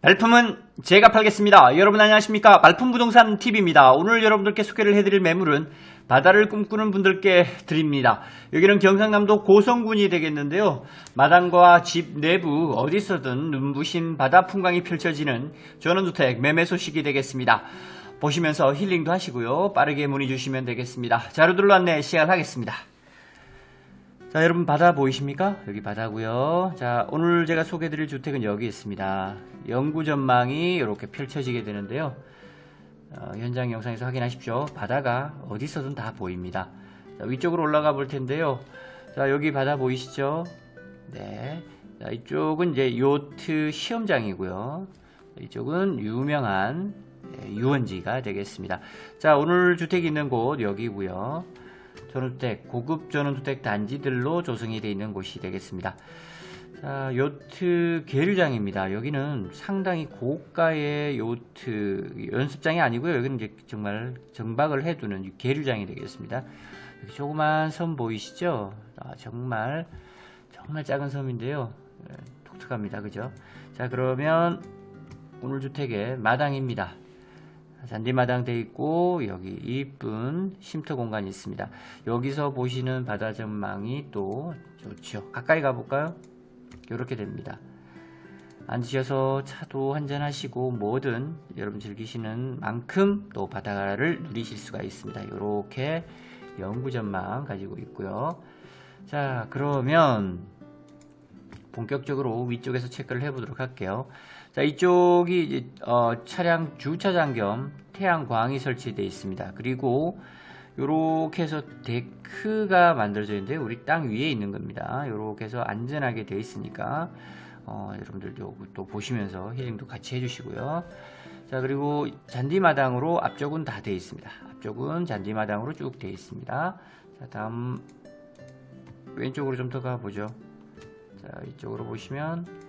발품은 제가 팔겠습니다. 여러분 안녕하십니까? 발품 부동산 TV입니다. 오늘 여러분들께 소개를 해드릴 매물은 바다를 꿈꾸는 분들께 드립니다. 여기는 경상남도 고성군이 되겠는데요. 마당과 집 내부 어디서든 눈부신 바다 풍광이 펼쳐지는 전원주택 매매 소식이 되겠습니다. 보시면서 힐링도 하시고요. 빠르게 문의 주시면 되겠습니다. 자료들로 안내 시작하겠습니다. 자, 여러분 바다 보이십니까? 여기 바다고요. 자, 오늘 제가 소개드릴 주택은 여기 있습니다. 영구 전망이 이렇게 펼쳐지게 되는데요. 어, 현장 영상에서 확인하십시오. 바다가 어디서든 다 보입니다. 자, 위쪽으로 올라가 볼 텐데요. 자, 여기 바다 보이시죠? 네. 자, 이쪽은 이제 요트 시험장이고요. 이쪽은 유명한 네, 유원지가 되겠습니다. 자, 오늘 주택이 있는 곳 여기고요. 전원주택, 고급 전원주택 단지들로 조성이 되어 있는 곳이 되겠습니다. 자, 요트 계류장입니다. 여기는 상당히 고가의 요트 연습장이 아니고요. 여기는 이제 정말 정박을 해두는 계류장이 되겠습니다. 여기 조그만 섬 보이시죠? 아, 정말 정말 작은 섬인데요. 예, 독특합니다. 그죠? 자, 그러면 오늘 주택의 마당입니다. 잔디마당 돼 있고 여기 이쁜 쉼터 공간이 있습니다. 여기서 보시는 바다 전망이 또 좋죠. 가까이 가볼까요? 이렇게 됩니다. 앉으셔서 차도 한잔 하시고 뭐든 여러분 즐기시는 만큼 또 바다를 누리실 수가 있습니다. 이렇게 영구 전망 가지고 있고요. 자 그러면 본격적으로 위쪽에서 체크를 해보도록 할게요. 자, 이쪽이 어, 차량 주차장 겸 태양광이 설치되어 있습니다. 그리고 요렇게 해서 데크가 만들어져 있는데 우리 땅 위에 있는 겁니다. 요렇게 해서 안전하게 되어 있으니까 어, 여러분들도 또 보시면서 힐링도 같이 해주시고요. 자 그리고 잔디마당으로 앞쪽은 다 되어 있습니다. 앞쪽은 잔디마당으로 쭉 되어 있습니다. 자 다음 왼쪽으로 좀 더 가보죠. 자 이쪽으로 보시면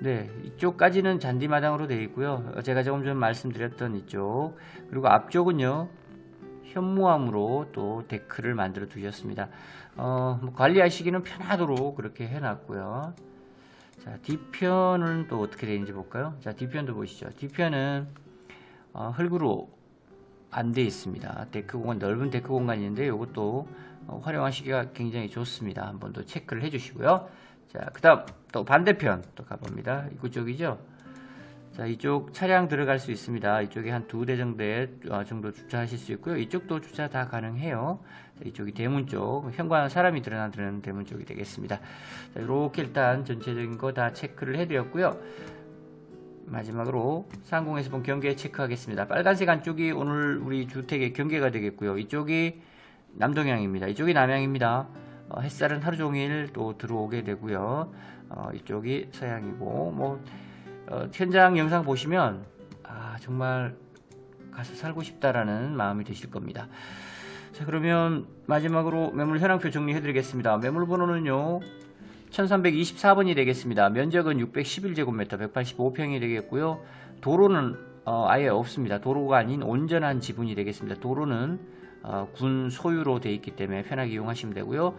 네, 이쪽까지는 잔디마당으로 되어 있고요. 제가 조금 전 말씀드렸던 이쪽 그리고 앞쪽은요 현무암으로 또 데크를 만들어 두셨습니다. 어, 뭐 관리하시기는 편하도록 그렇게 해놨고요. 자, 뒤편은 또 어떻게 되는지 볼까요? 자, 뒤편도 보시죠. 뒤편은 어, 흙으로 안 돼 있습니다. 데크 공간 넓은 데크 공간이 있는데 이것도 어, 활용하시기가 굉장히 좋습니다. 한번 더 체크를 해주시고요. 자, 그 다음 또 반대편 또 가봅니다. 이쪽이죠. 자, 이쪽 차량 들어갈 수 있습니다. 이쪽에 한 두대 정도의 어, 정도 주차하실 수 있고요. 이쪽도 주차 다 가능해요. 자, 이쪽이 대문 쪽, 현관 사람이 드러나는 대문 쪽이 되겠습니다. 자, 이렇게 일단 전체적인 거 다 체크를 해드렸고요. 마지막으로 상공에서 본 경계 체크하겠습니다. 빨간색 안쪽이 오늘 우리 주택의 경계가 되겠고요. 이쪽이 남동향입니다. 이쪽이 남향입니다. 어, 햇살은 하루 종일 또 들어오게 되고요. 어, 이쪽이 서양이고 뭐 어, 현장 영상 보시면 아 정말 가서 살고 싶다라는 마음이 드실 겁니다. 자 그러면 마지막으로 매물 현황표 정리해 드리겠습니다. 매물 번호는요. 1324번이 되겠습니다. 면적은 611제곱미터 185평이 되겠고요. 도로는 어, 아예 없습니다. 도로가 아닌 온전한 지분이 되겠습니다. 도로는 어, 군 소유로 되어 있기 때문에 편하게 이용하시면 되고요.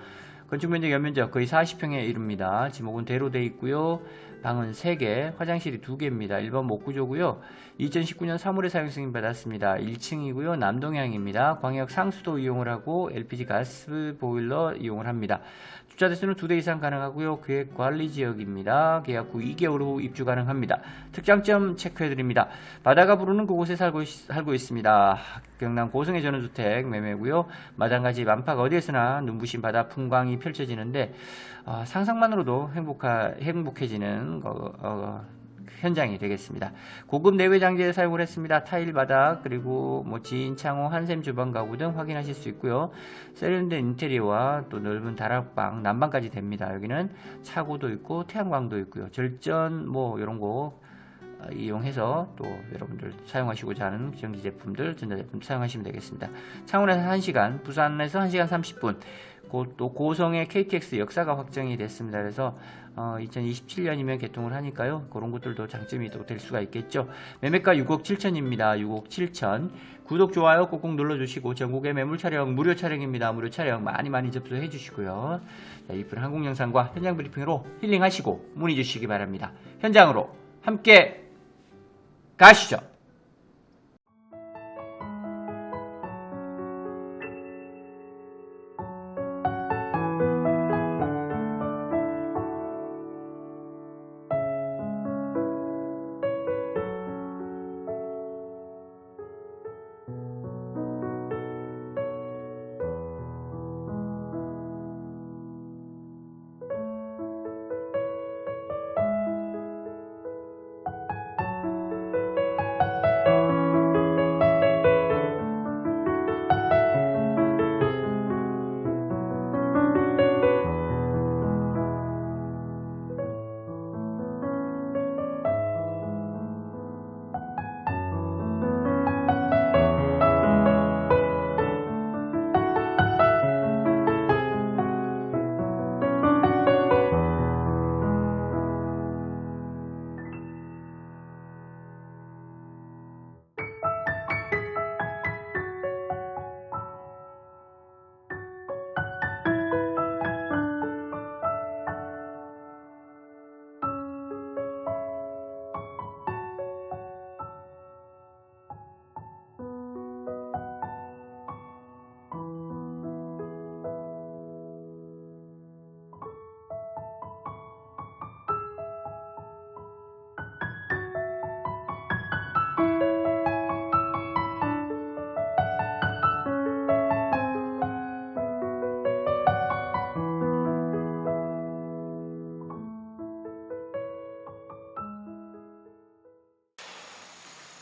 건축 면적 연면적 거의 40평에 이릅니다. 지목은 대로 되어 있고요. 방은 3개, 화장실이 2개입니다. 1번 목구조고요. 2019년 3월에 사용 승인 받았습니다. 1층이고요. 남동향입니다. 광역 상수도 이용을 하고 LPG 가스 보일러 이용을 합니다. 주차 대수는 2대 이상 가능하고요. 계획 관리 지역입니다. 계약 후 2개월 후 입주 가능합니다. 특장점 체크해 드립니다. 바다가 부르는 그곳에 살고, 있- 살고 있습니다. 경남 고성의 전원주택 매매고요. 마당가지 만팍 어디에서나 눈부신 바다 풍광이 펼쳐지는데 어, 상상만으로도 행복하, 행복해지는 거, 어, 현장이 되겠습니다. 고급 내외 장비에 사용을 했습니다. 타일 바닥 그리고 뭐 지인 창호 한샘 주방 가구 등 확인하실 수 있고요. 세련된 인테리어와 또 넓은 다락방 난방까지 됩니다. 여기는 차고도 있고 태양광도 있고요. 절전 뭐 이런 거 어, 이용해서 또 여러분들 사용하시고자 하는 전기 제품들, 전자 제품 사용하시면 되겠습니다. 창원에서 1시간, 부산에서 1시간 30분, 고, 또 고성의 KTX 역사가 확정이 됐습니다. 그래서 어, 2027년이면 개통을 하니까요. 그런 것들도 장점이 또 될 수가 있겠죠. 매매가 6억 7천입니다. 6억 7천. 구독, 좋아요 꼭꼭 눌러주시고 전국의 매물 촬영 무료 촬영입니다. 무료 촬영 많이 많이 접수해 주시고요. 자, 이쁜 한국 영상과 현장 브리핑으로 힐링하시고 문의 주시기 바랍니다. 현장으로 함께 가시죠.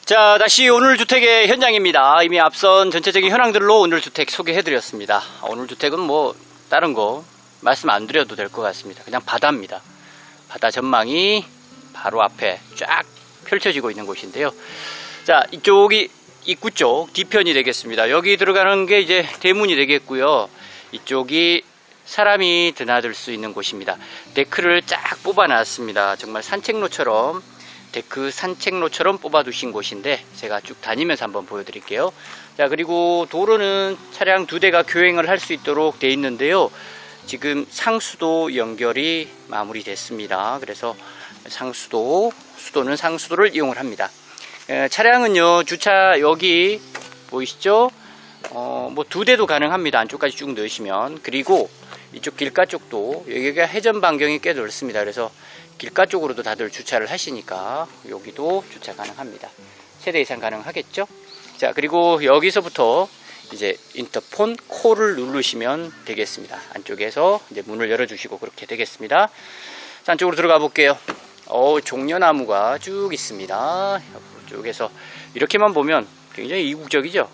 자, 다시 오늘 주택의 현장입니다. 이미 앞선 전체적인 현황들로 오늘 주택 소개해 드렸습니다. 오늘 주택은 뭐 다른 거 말씀 안 드려도 될 것 같습니다. 그냥 바다입니다. 바다 전망이 바로 앞에 쫙 펼쳐지고 있는 곳인데요. 자, 이쪽이 입구 쪽 뒤편이 되겠습니다. 여기 들어가는 게 이제 대문이 되겠고요. 이쪽이 사람이 드나들 수 있는 곳입니다. 데크를 쫙 뽑아 놨습니다. 정말 산책로처럼 데크 산책로처럼 뽑아두신 곳인데 제가 쭉 다니면서 한번 보여드릴게요. 자 그리고 도로는 차량 두 대가 교행을 할 수 있도록 돼 있는데요. 지금 상수도 연결이 마무리됐습니다. 그래서 상수도 수도는 상수도를 이용을 합니다. 에, 차량은요 주차 여기 보이시죠? 어, 뭐 두 대도 가능합니다. 안쪽까지 쭉 넣으시면 그리고 이쪽 길가 쪽도 여기가 회전 반경이 꽤 넓습니다. 그래서 길가 쪽으로도 다들 주차를 하시니까 여기도 주차 가능합니다. 세대 이상 가능하겠죠? 자, 그리고 여기서부터 이제 인터폰 콜을 누르시면 되겠습니다. 안쪽에서 이제 문을 열어주시고 그렇게 되겠습니다. 자, 안쪽으로 들어가 볼게요. 어, 종려나무가 쭉 있습니다. 쪽에서 이렇게만 보면 굉장히 이국적이죠?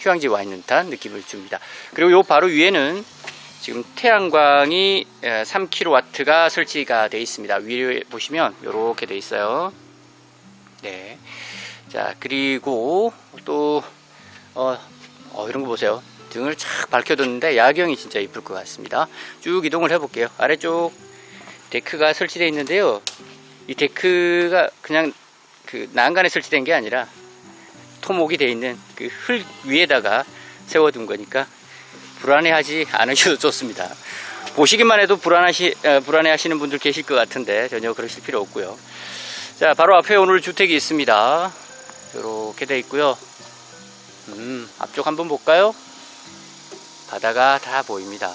휴양지 와 있는 듯한 느낌을 줍니다. 그리고 요 바로 위에는 지금 태양광이 3kW가 설치가 되어 있습니다. 위에 보시면 이렇게 되어 있어요. 네. 자, 그리고 또, 어, 어, 이런 거 보세요. 등을 착 밝혀뒀는데 야경이 진짜 이쁠 것 같습니다. 쭉 이동을 해볼게요. 아래쪽 데크가 설치되어 있는데요. 이 데크가 그냥 그 난간에 설치된 게 아니라 토목이 되어 있는 그 흙 위에다가 세워둔 거니까 불안해하지 않으셔도 좋습니다. 보시기만 해도 불안하시, 어, 불안해하시는 분들 계실 것 같은데 전혀 그러실 필요 없고요. 자, 바로 앞에 오늘 주택이 있습니다. 이렇게 돼 있고요. 음, 앞쪽 한번 볼까요? 바다가 다 보입니다.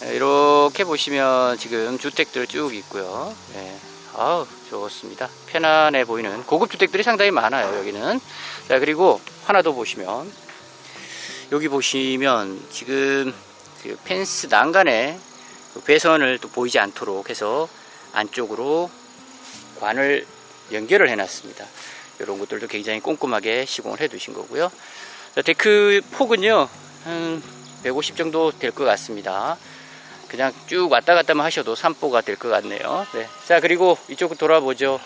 네, 이렇게 보시면 지금 주택들 쭉 있고요. 네. 아우, 좋습니다. 편안해 보이는 고급 주택들이 상당히 많아요, 여기는. 자, 그리고 하나 더 보시면 여기 보시면 지금 그 펜스 난간에 그 배선을 또 보이지 않도록 해서 안쪽으로 관을 연결을 해놨습니다. 이런 것들도 굉장히 꼼꼼하게 시공을 해 두신 거고요. 자, 데크 폭은요, 한 150 정도 될 것 같습니다. 그냥 쭉 왔다 갔다만 하셔도 산보가 될 것 같네요. 네. 자, 그리고 이쪽 돌아보죠.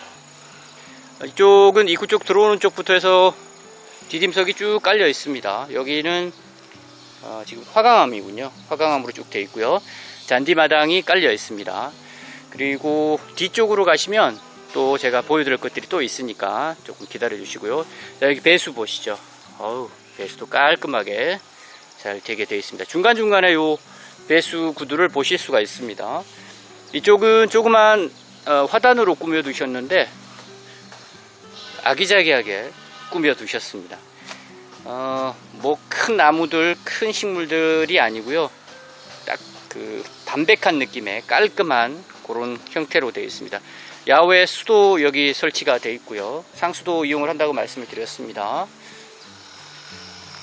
이쪽은 입구 쪽 들어오는 쪽부터 해서 디딤석이 쭉 깔려 있습니다. 여기는 어, 지금 화강암이군요. 화강암으로 쭉 되어 있고요. 잔디마당이 깔려 있습니다. 그리고 뒤쪽으로 가시면 또 제가 보여드릴 것들이 또 있으니까 조금 기다려 주시고요. 자, 여기 배수 보시죠. 어우, 배수도 깔끔하게 잘 되게 되어 있습니다. 중간중간에 요 배수 구두를 보실 수가 있습니다. 이쪽은 조그만 어, 화단으로 꾸며 두셨는데 아기자기하게 꾸며 두셨습니다. 어, 뭐 큰 나무들, 큰 식물들이 아니고요. 딱 그 담백한 느낌의 깔끔한 그런 형태로 되어 있습니다. 야외 수도 여기 설치가 되어 있고요. 상수도 이용을 한다고 말씀을 드렸습니다.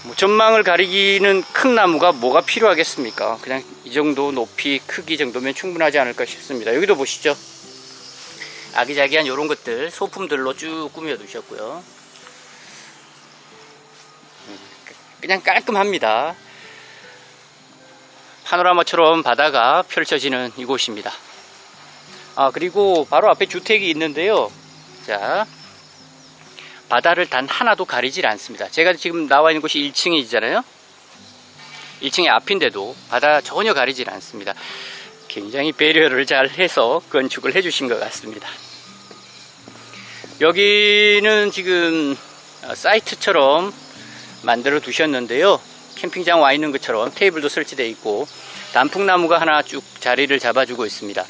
뭐 전망을 가리기는 큰 나무가 뭐가 필요하겠습니까? 그냥 이 정도 높이 크기 정도면 충분하지 않을까 싶습니다. 여기도 보시죠. 아기자기한 이런 것들 소품들로 쭉 꾸며 두셨고요. 그냥 깔끔합니다. 파노라마처럼 바다가 펼쳐지는 이곳입니다. 아, 그리고 바로 앞에 주택이 있는데요. 자, 바다를 단 하나도 가리질 않습니다. 제가 지금 나와 있는 곳이 1층이잖아요. 1층의 앞인데도 바다 전혀 가리질 않습니다. 굉장히 배려를 잘 해서 건축을 해주신 것 같습니다. 여기는 지금 어, 사이트처럼 만들어 두셨는데요. 캠핑장 와 있는 것처럼 테이블도 설치되어 있고 단풍나무가 하나 쭉 자리를 잡아주고 있습니다.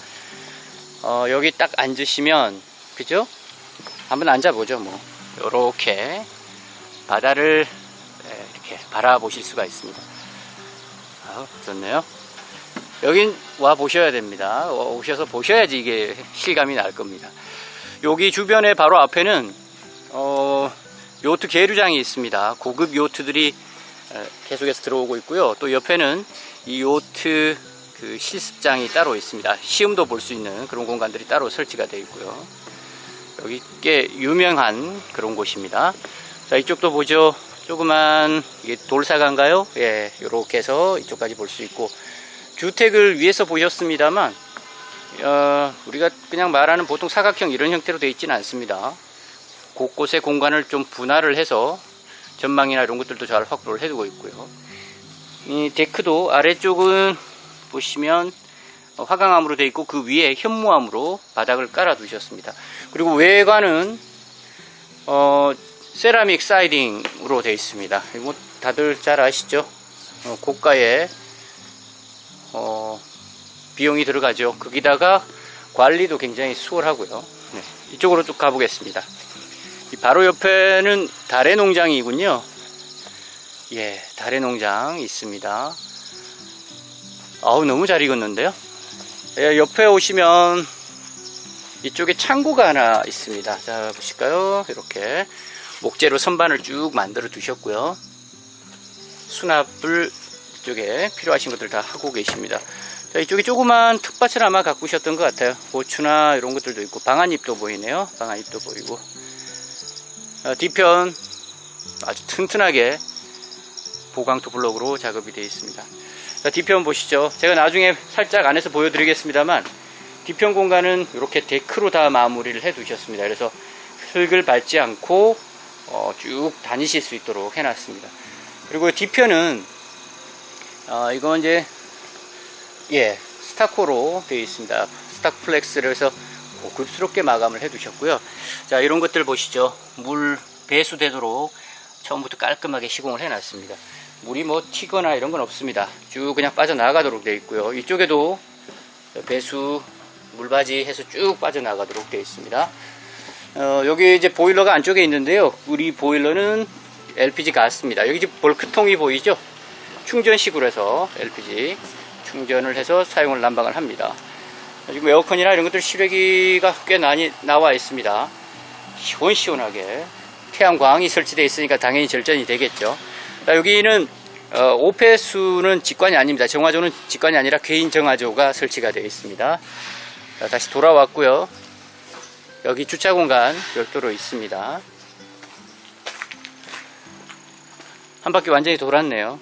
어, 여기 딱 앉으시면 그죠? 한번 앉아보죠 뭐 이렇게 바다를 네, 이렇게 바라보실 수가 있습니다. 아, 좋네요. 여긴 와 보셔야 됩니다. 어, 오셔서 보셔야지 이게 실감이 날 겁니다. 여기 주변에 바로 앞에는 어, 요트 계류장이 있습니다. 고급 요트들이 에, 계속해서 들어오고 있고요. 또 옆에는 이 요트 그 실습장이 따로 있습니다. 시음도 볼 수 있는 그런 공간들이 따로 설치가 되어 있고요. 여기 꽤 유명한 그런 곳입니다. 자, 이쪽도 보죠. 조그만 이게 돌사가인가요? 예, 이렇게 해서 이쪽까지 볼 수 있고 주택을 위에서 보셨습니다만 어, 우리가 그냥 말하는 보통 사각형 이런 형태로 되어 있지는 않습니다. 곳곳에 공간을 좀 분할을 해서 전망이나 이런 것들도 잘 확보를 해두고 있고요. 이 데크도 아래쪽은 보시면 어, 화강암으로 되어 있고 그 위에 현무암으로 바닥을 깔아 두셨습니다. 그리고 외관은 어, 세라믹 사이딩으로 되어 있습니다. 이거 다들 잘 아시죠? 어, 고가의 어, 비용이 들어가죠. 거기다가 관리도 굉장히 수월하고요. 네, 이쪽으로 쭉 가보겠습니다. 이 바로 옆에는 달의 농장이군요. 예, 달의 농장 있습니다. 아우, 너무 잘 익었는데요. 예, 옆에 오시면 이쪽에 창고가 하나 있습니다. 자, 보실까요? 이렇게 목재로 선반을 쭉 만들어 두셨고요. 수납을 이쪽에 필요하신 것들 다 하고 계십니다. 자, 이쪽에 조그만 텃밭을 아마 가꾸셨던 것 같아요. 고추나 이런 것들도 있고, 방아잎도 보이네요. 방아잎도 보이고. 어, 뒤편 아주 튼튼하게 보강토 블록으로 작업이 되어 있습니다. 자, 뒤편 보시죠. 제가 나중에 살짝 안에서 보여드리겠습니다만, 뒤편 공간은 이렇게 데크로 다 마무리를 해 두셨습니다. 그래서 흙을 밟지 않고 어, 쭉 다니실 수 있도록 해놨습니다. 그리고 뒤편은 어, 이건 이제 예 스타코로 되어 있습니다. 스타플렉스를 해서 고급스럽게 마감을 해 두셨고요. 자 이런 것들 보시죠. 물 배수되도록 처음부터 깔끔하게 시공을 해 놨습니다. 물이 뭐 튀거나 이런 건 없습니다. 쭉 그냥 빠져나가도록 되어 있고요. 이쪽에도 배수 물바지 해서 쭉 빠져나가도록 되어 있습니다. 어, 여기 이제 보일러가 안쪽에 있는데요. 우리 보일러는 LPG 가스입니다. 여기 지금 볼크통이 보이죠? 충전식으로 해서 LPG 충전을 해서 사용을 난방을 합니다. 지금 에어컨이나 이런 것들 실외기가 꽤 많이 나와 있습니다. 시원시원하게 태양광이 설치되어 있으니까 당연히 절전이 되겠죠. 자, 여기는 어, 오페수는 직관이 아닙니다. 정화조는 직관이 아니라 개인 정화조가 설치가 되어 있습니다. 자, 다시 돌아왔고요. 여기 주차 공간 별도로 있습니다. 한 바퀴 완전히 돌았네요.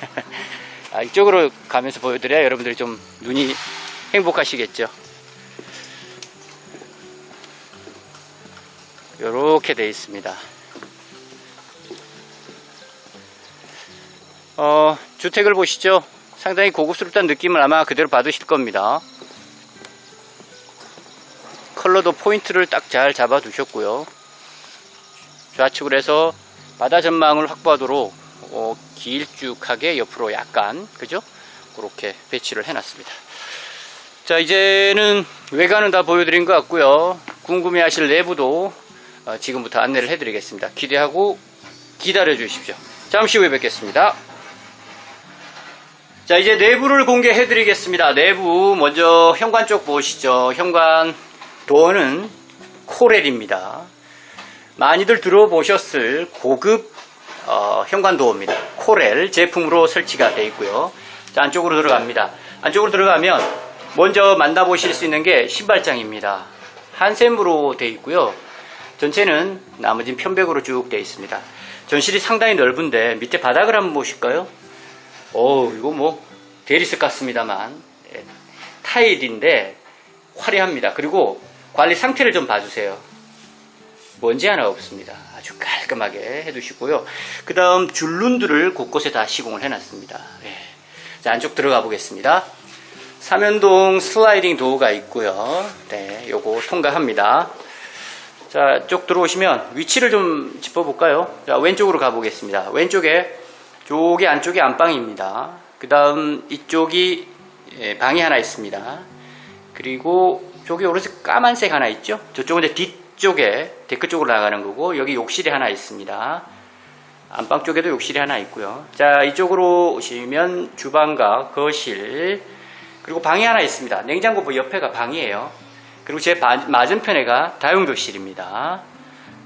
아, 이쪽으로 가면서 보여드려야 여러분들이 좀 눈이 행복하시겠죠. 이렇게 되어 있습니다. 어, 주택을 보시죠. 상당히 고급스럽다는 느낌을 아마 그대로 받으실 겁니다. 컬러도 포인트를 딱 잘 잡아 두셨고요. 좌측으로 해서 바다 전망을 확보하도록 어, 길쭉하게 옆으로 약간 그죠? 그렇게 배치를 해놨습니다. 자 이제는 외관은 다 보여드린 것 같고요. 궁금해 하실 내부도 어, 지금부터 안내를 해드리겠습니다. 기대하고 기다려 주십시오. 잠시 후에 뵙겠습니다. 자, 이제 내부를 공개해 드리겠습니다. 내부, 먼저 현관 쪽 보시죠. 현관 도어는 코렐입니다. 많이들 들어보셨을 고급 어, 현관 도어입니다. 코렐 제품으로 설치가 되어 있고요. 자, 안쪽으로 들어갑니다. 안쪽으로 들어가면 먼저 만나보실 수 있는 게 신발장입니다. 한샘으로 되어 있고요. 전체는 나머지는 편백으로 쭉 되어 있습니다. 전실이 상당히 넓은데 밑에 바닥을 한번 보실까요? 오, 이거 뭐 대리석 같습니다만 예, 타일인데 화려합니다. 그리고 관리 상태를 좀 봐주세요. 먼지 하나 없습니다. 아주 깔끔하게 해두시고요. 그 다음 줄눈들을 곳곳에 다 시공을 해놨습니다. 예. 자, 안쪽 들어가 보겠습니다. 삼연동 슬라이딩 도어가 있고요. 네, 요거 통과합니다. 자, 쪽 들어오시면 위치를 좀 짚어볼까요? 자, 왼쪽으로 가보겠습니다. 왼쪽에 쪽이 안쪽이 안방입니다. 그 다음 이쪽이 예, 방이 하나 있습니다. 그리고 저기 오른쪽 까만색 하나 있죠? 저쪽은 이제 뒤쪽에 데크 쪽으로 나가는 거고 여기 욕실이 하나 있습니다. 안방 쪽에도 욕실이 하나 있고요. 자 이쪽으로 오시면 주방과 거실 그리고 방이 하나 있습니다. 냉장고 옆에가 방이에요. 그리고 제 바- 맞은편에가 다용도실입니다.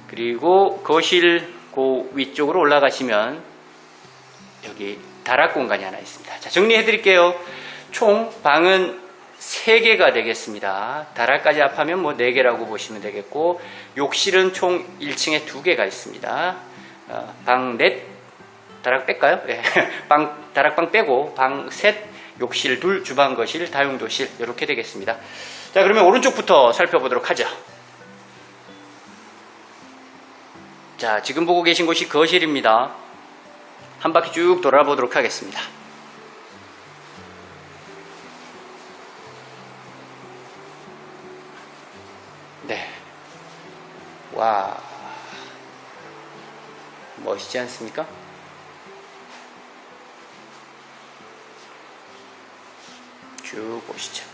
그리고 거실 그 위쪽으로 올라가시면 여기 다락 공간이 하나 있습니다. 자, 정리해 드릴게요. 총 방은 3개가 되겠습니다. 다락까지 합하면 뭐 4개라고 보시면 되겠고, 욕실은 총 1층에 2개가 있습니다. 어, 방 넷, 다락 뺄까요? 예. 방, 다락방 빼고, 방 셋, 욕실 둘, 주방 거실, 다용도실, 이렇게 되겠습니다. 자, 그러면 오른쪽부터 살펴보도록 하죠. 자, 지금 보고 계신 곳이 거실입니다. 한 바퀴 쭉 돌아보도록 하겠습니다. 네. 와. 멋있지 않습니까? 쭉 보시죠.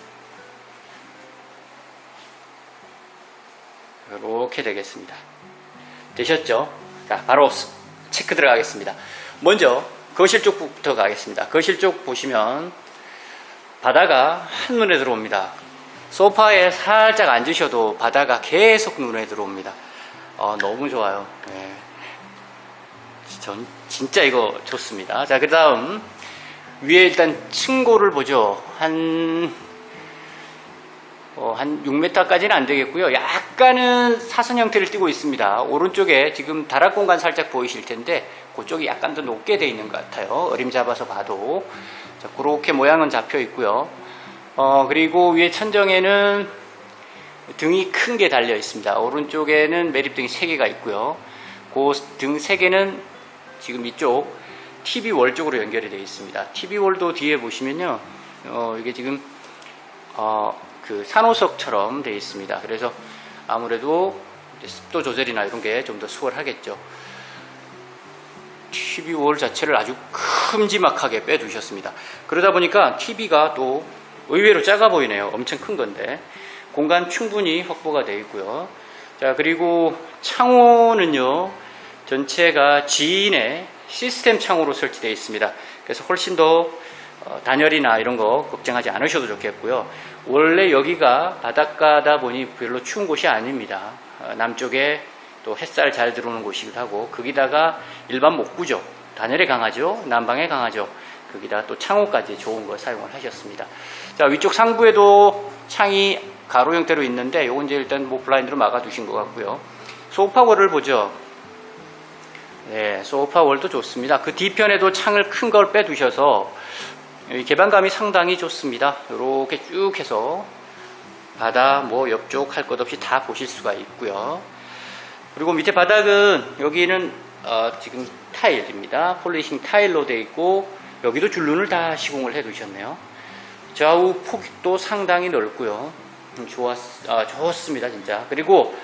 이렇게 되겠습니다. 되셨죠? 자, 바로 체크 들어가겠습니다. 먼저 거실 쪽부터 가겠습니다. 거실 쪽 보시면 바다가 한눈에 들어옵니다. 소파에 살짝 앉으셔도 바다가 계속 눈에 들어옵니다. 어, 너무 좋아요. 네. 전 진짜 이거 좋습니다. 자, 그 다음 위에 일단 층고를 보죠. 한, 어, 한 6m까지는 안 되겠고요. 약간은 사선 형태를 띠고 있습니다. 오른쪽에 지금 다락 공간 살짝 보이실 텐데 그쪽이 약간 더 높게 돼 있는 것 같아요. 어림 잡아서 봐도. 자, 그렇게 모양은 잡혀 있고요. 어, 그리고 위에 천정에는 등이 큰 게 달려 있습니다. 오른쪽에는 매립등이 3개가 있고요. 그 등 3개는 지금 이쪽 TV 월 쪽으로 연결이 되어 있습니다. TV 월도 뒤에 보시면요. 어, 이게 지금 어, 그 산호석처럼 되어 있습니다. 그래서 아무래도 습도 조절이나 이런 게 좀 더 수월하겠죠. TV 월 자체를 아주 큼지막하게 빼두셨습니다. 그러다 보니까 TV가 또 의외로 작아 보이네요. 엄청 큰 건데. 공간 충분히 확보가 되어 있고요. 자, 그리고 창호는요, 전체가 지인의 시스템 창호로 설치되어 있습니다. 그래서 훨씬 더 어, 단열이나 이런 거 걱정하지 않으셔도 좋겠고요. 원래 여기가 바닷가다 보니 별로 추운 곳이 아닙니다. 어, 남쪽에 또 햇살 잘 들어오는 곳이기도 하고, 거기다가 일반 목구죠. 단열에 강하죠. 난방에 강하죠. 거기다 또 창호까지 좋은 거 사용을 하셨습니다. 자, 위쪽 상부에도 창이 가로 형태로 있는데, 요건 이제 일단 뭐 블라인드로 막아 두신 것 같고요. 소파월을 보죠. 네, 소파 월도 좋습니다. 그 뒤편에도 창을 큰 걸 빼두셔서 이 개방감이 상당히 좋습니다. 이렇게 쭉 해서 바다 뭐 옆쪽 할 것 없이 다 보실 수가 있고요. 그리고 밑에 바닥은 여기는 어, 지금 타일입니다. 폴리싱 타일로 되어 있고 여기도 줄눈을 다 시공을 해 두셨네요. 좌우 폭도 상당히 넓고요. 음, 좋았, 아, 좋습니다, 진짜. 그리고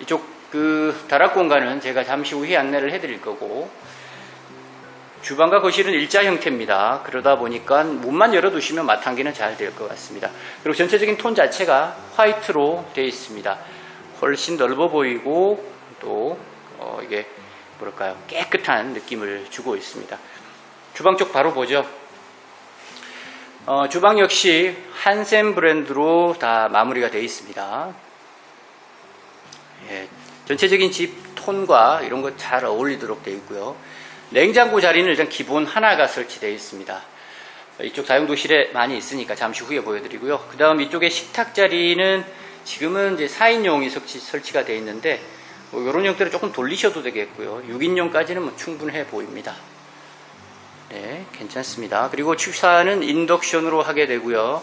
이쪽 그 다락 공간은 제가 잠시 후에 안내를 해드릴 거고 주방과 거실은 일자 형태입니다. 그러다 보니까 문만 열어두시면 마탕기는 잘 될 것 같습니다. 그리고 전체적인 톤 자체가 화이트로 되어 있습니다. 훨씬 넓어 보이고 또 어, 이게 뭐랄까요 깨끗한 느낌을 주고 있습니다. 주방 쪽 바로 보죠. 어, 주방 역시 한샘 브랜드로 다 마무리가 되어 있습니다. 예, 전체적인 집 톤과 이런 것 잘 어울리도록 되어 있고요. 냉장고 자리는 일단 기본 하나가 설치되어 있습니다. 이쪽 다용도실에 많이 있으니까 잠시 후에 보여드리고요. 그 다음 이쪽에 식탁 자리는 지금은 이제 4인용이 설치, 설치가 되어 있는데 뭐 이런 형태로 조금 돌리셔도 되겠고요. 6인용까지는 뭐 충분해 보입니다. 네, 괜찮습니다. 그리고 취사는 인덕션으로 하게 되고요.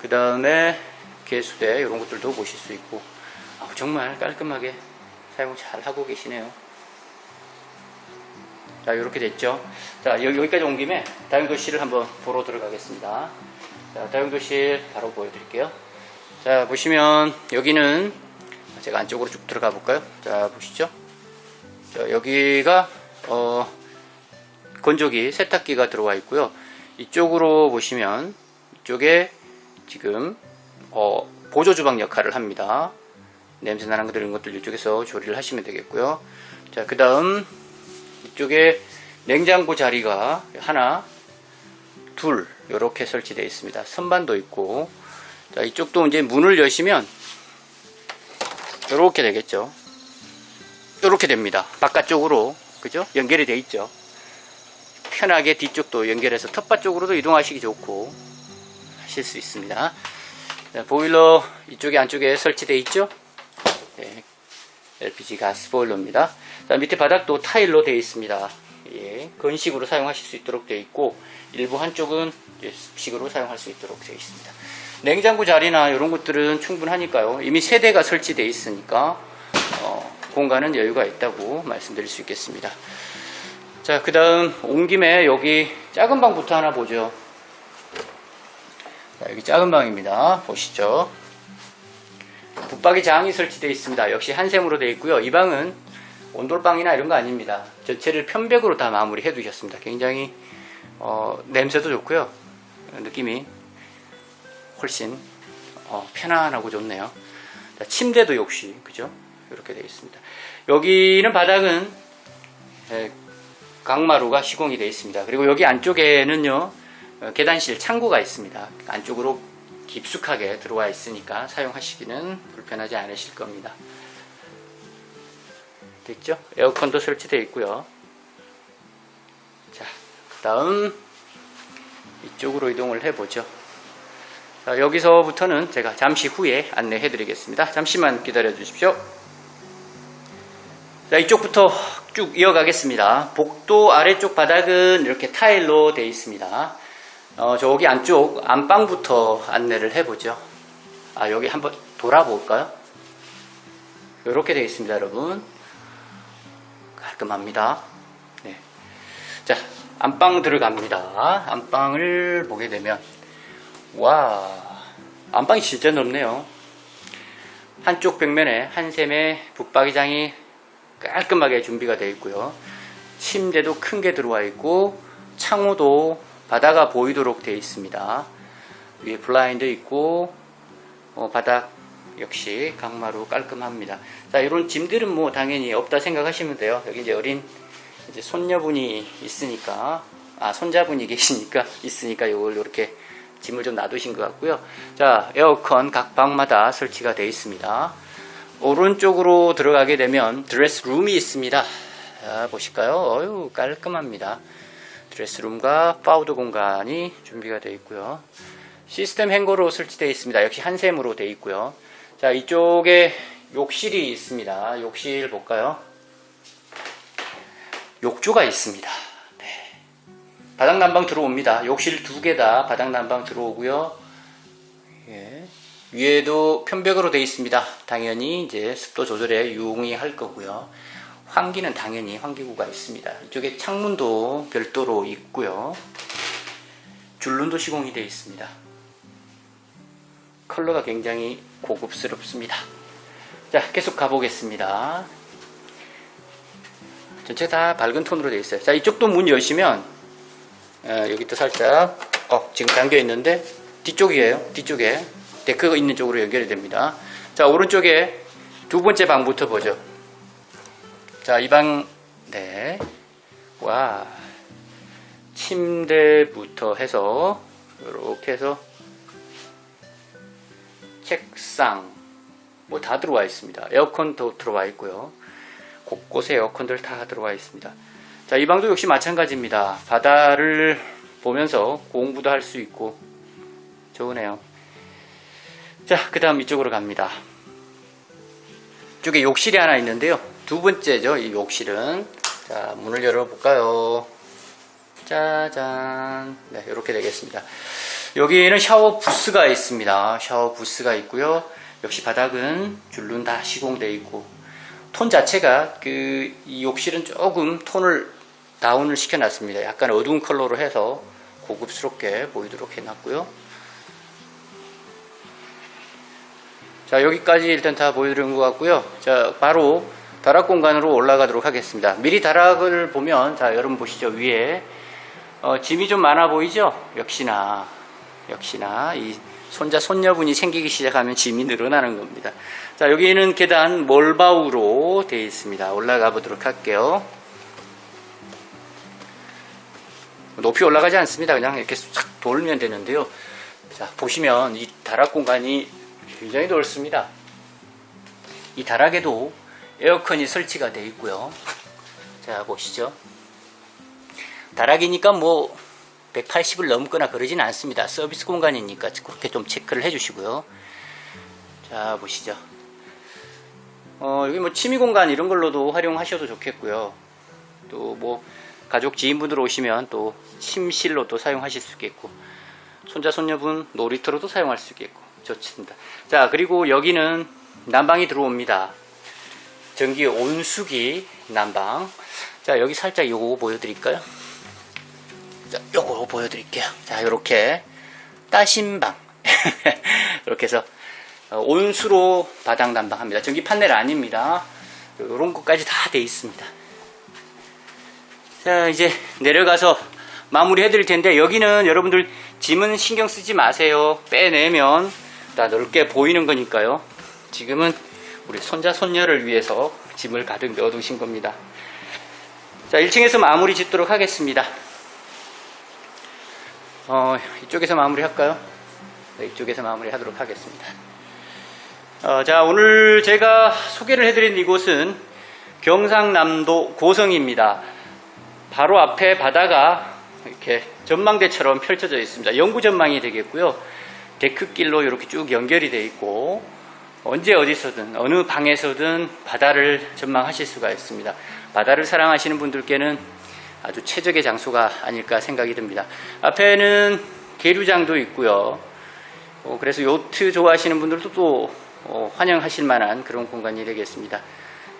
그 다음에 개수대 이런 것들도 보실 수 있고 아, 정말 깔끔하게 사용 잘 하고 계시네요. 자, 이렇게 됐죠. 자, 여기, 여기까지 온 김에 다용도실을 한번 보러 들어가겠습니다. 자, 다용도실 바로 보여드릴게요. 자, 보시면 여기는 제가 안쪽으로 쭉 들어가 볼까요? 자, 보시죠. 자, 여기가 어, 건조기, 세탁기가 들어와 있고요. 이쪽으로 보시면 이쪽에 지금 어, 보조 주방 역할을 합니다. 냄새 나는 것들 이런 것들 이쪽에서 조리를 하시면 되겠고요. 자, 그 다음 이쪽에 냉장고 자리가 하나, 둘 이렇게 설치되어 있습니다. 선반도 있고 자, 이쪽도 이제 문을 여시면 이렇게 되겠죠. 이렇게 됩니다. 바깥쪽으로 그죠? 연결이 되어 있죠. 편하게 뒤쪽도 연결해서 텃밭 쪽으로도 이동하시기 좋고 하실 수 있습니다. 자, 보일러 이쪽에 안쪽에 설치되어 있죠. 네, LPG 가스 보일러입니다. 자, 밑에 바닥도 타일로 되어 있습니다. 예, 건식으로 사용하실 수 있도록 되어 있고 일부 한쪽은 습식으로 사용할 수 있도록 되어 있습니다. 냉장고 자리나 이런 것들은 충분하니까요. 이미 세대가 설치되어 있으니까 어, 공간은 여유가 있다고 말씀드릴 수 있겠습니다. 자, 그 다음 온 김에 여기 작은 방부터 하나 보죠. 자, 여기 작은 방입니다. 보시죠. 붙박이 장이 설치되어 있습니다. 역시 한샘으로 되어 있고요. 이 방은 온돌방이나 이런 거 아닙니다. 전체를 편백으로 다 마무리해 두셨습니다. 굉장히 어, 냄새도 좋고요. 느낌이 훨씬 어, 편안하고 좋네요. 자, 침대도 역시 그죠? 이렇게 되어 있습니다. 여기는 바닥은 에, 강마루가 시공이 되어 있습니다. 그리고 여기 안쪽에는요 어, 계단실 창구가 있습니다. 안쪽으로 깊숙하게 들어와 있으니까 사용하시기는 불편하지 않으실 겁니다. 됐죠? 에어컨도 설치되어 있고요. 자, 그 다음 이쪽으로 이동을 해보죠. 자, 여기서부터는 제가 잠시 후에 안내해 드리겠습니다. 잠시만 기다려 주십시오. 자, 이쪽부터 쭉 이어가겠습니다. 복도 아래쪽 바닥은 이렇게 타일로 되어 있습니다. 어, 저기 안쪽 안방부터 안내를 해보죠. 아, 여기 한번 돌아볼까요? 이렇게 되어 있습니다, 여러분. 깔끔합니다. 네. 자, 안방 들어갑니다. 안방을 보게 되면, 와, 안방이 진짜 넓네요. 한쪽 벽면에 한샘의 붙박이장이 깔끔하게 준비가 되어 있고요. 침대도 큰 게 들어와 있고, 창호도 바다가 보이도록 되어 있습니다. 위에 블라인드 있고, 어, 바닥 역시 강마루 깔끔합니다. 자, 이런 짐들은 뭐 당연히 없다 생각하시면 돼요. 여기 이제 어린 이제 손녀분이 있으니까, 아, 손자분이 계시니까, 있으니까 이걸 이렇게 짐을 좀 놔두신 것 같고요. 자, 에어컨 각 방마다 설치가 되어 있습니다. 오른쪽으로 들어가게 되면 드레스룸이 있습니다. 자, 보실까요? 어유 깔끔합니다. 드레스룸과 파우더 공간이 준비가 되어 있고요. 시스템 행거로 설치되어 있습니다. 역시 한샘으로 되어 있고요. 자, 이쪽에 욕실이 있습니다. 욕실 볼까요? 욕조가 있습니다. 네. 바닥 난방 들어옵니다. 욕실 두 개 다 바닥 난방 들어오고요. 예. 위에도 편백으로 되어 있습니다. 당연히 이제 습도 조절에 유용할 거고요. 환기는 당연히 환기구가 있습니다. 이쪽에 창문도 별도로 있고요. 줄눈도 시공이 되어 있습니다. 컬러가 굉장히 고급스럽습니다. 자, 계속 가보겠습니다. 전체 다 밝은 톤으로 되어 있어요. 자, 이쪽도 문 여시면 어, 여기도 살짝 어, 지금 잠겨 있는데 뒤쪽이에요. 뒤쪽에 데크가 있는 쪽으로 연결이 됩니다. 자, 오른쪽에 두 번째 방부터 보죠. 자, 이 방, 네. 와. 침대부터 해서, 이렇게 해서, 책상, 뭐 다 들어와 있습니다. 에어컨도 들어와 있고요. 곳곳에 에어컨들 다 들어와 있습니다. 자, 이 방도 역시 마찬가지입니다. 바다를 보면서 공부도 할 수 있고, 좋으네요. 자, 그 다음 이쪽으로 갑니다. 이쪽에 욕실이 하나 있는데요. 두 번째죠, 이 욕실은. 자, 문을 열어볼까요? 짜잔. 네, 이렇게 되겠습니다. 여기에는 샤워 부스가 있습니다. 샤워 부스가 있고요. 역시 바닥은 줄눈 다 시공되어 있고, 톤 자체가 그, 이 욕실은 조금 톤을 다운을 시켜놨습니다. 약간 어두운 컬러로 해서 고급스럽게 보이도록 해놨고요. 자, 여기까지 일단 다 보여드린 것 같고요. 자, 바로 다락 공간으로 올라가도록 하겠습니다. 미리 다락을 보면, 자, 여러분 보시죠. 위에, 어, 짐이 좀 많아 보이죠? 역시나, 역시나, 이 손자, 손녀분이 생기기 시작하면 짐이 늘어나는 겁니다. 자, 여기는 계단 몰바우로 되어 있습니다. 올라가 보도록 할게요. 높이 올라가지 않습니다. 그냥 이렇게 싹 돌면 되는데요. 자, 보시면 이 다락 공간이 굉장히 넓습니다. 이 다락에도 에어컨이 설치가 되어 있고요. 자, 보시죠. 다락이니까 뭐 180을 넘거나 그러진 않습니다. 서비스 공간이니까 그렇게 좀 체크를 해 주시고요. 자, 보시죠. 어, 여기 뭐 취미 공간 이런 걸로도 활용하셔도 좋겠고요. 또 뭐 가족 지인분들 오시면 또 침실로 또 사용하실 수 있겠고 손자 손녀분 놀이터로도 사용할 수 있겠고 좋습니다. 자 그리고 여기는 난방이 들어옵니다. 전기 온수기 난방. 자 여기 살짝 요거 보여드릴까요? 자 요거 보여드릴게요. 자 요렇게 따신방 이렇게 해서 어, 온수로 바닥 난방합니다. 전기 판넬 아닙니다. 요런 것까지 다 돼 있습니다. 자, 이제 내려가서 마무리 해드릴 텐데, 여기는 여러분들 짐은 신경 쓰지 마세요. 빼내면 다 넓게 보이는 거니까요. 지금은 우리 손자, 손녀를 위해서 짐을 가득 넣어두신 겁니다. 자, 1층에서 마무리 짓도록 하겠습니다. 어, 이쪽에서 마무리 할까요? 네, 이쪽에서 마무리 하도록 하겠습니다. 어, 자, 오늘 제가 소개를 해드린 이곳은 경상남도 고성입니다. 바로 앞에 바다가 이렇게 전망대처럼 펼쳐져 있습니다. 영구 전망이 되겠고요. 데크길로 이렇게 쭉 연결이 되어 있고 언제 어디서든 어느 방에서든 바다를 전망하실 수가 있습니다. 바다를 사랑하시는 분들께는 아주 최적의 장소가 아닐까 생각이 듭니다. 앞에는 계류장도 있고요. 어, 그래서 요트 좋아하시는 분들도 또 어, 환영하실 만한 그런 공간이 되겠습니다.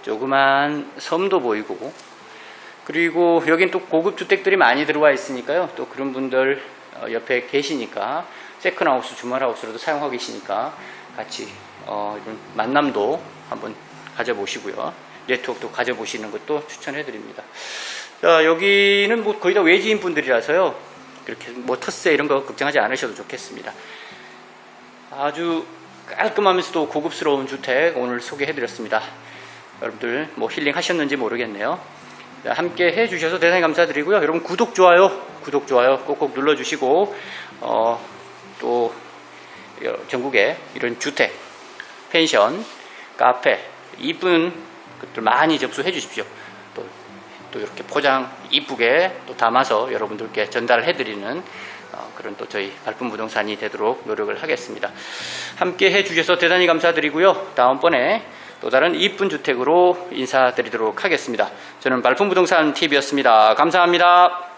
조그만 섬도 보이고 그리고 여긴 또 고급 주택들이 많이 들어와 있으니까요. 또 그런 분들 어, 옆에 계시니까 세컨하우스, 주말하우스로도 사용하고 계시니까 같이 어, 이런 만남도 한번 가져보시고요. 네트워크도 가져보시는 것도 추천해드립니다. 자, 여기는 뭐 거의 다 외지인 분들이라서요. 그렇게 뭐 텃세 이런 거 걱정하지 않으셔도 좋겠습니다. 아주 깔끔하면서도 고급스러운 주택 오늘 소개해드렸습니다. 여러분들 뭐 힐링 하셨는지 모르겠네요. 자, 함께 해주셔서 대단히 감사드리고요. 여러분 구독, 좋아요, 구독, 좋아요 꼭꼭 눌러주시고 어, 또 전국에 이런 주택, 펜션, 카페 이쁜 것들 많이 접수해 주십시오. 또, 또 이렇게 포장 이쁘게 또 담아서 여러분들께 전달해 드리는 어, 그런 또 저희 발품 부동산이 되도록 노력을 하겠습니다. 함께 해 주셔서 대단히 감사드리고요. 다음번에 또 다른 이쁜 주택으로 인사드리도록 하겠습니다. 저는 발품 부동산 TV였습니다. 감사합니다.